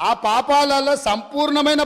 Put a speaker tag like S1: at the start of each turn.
S1: ఆ పాపాలలో సంపూర్ణమైన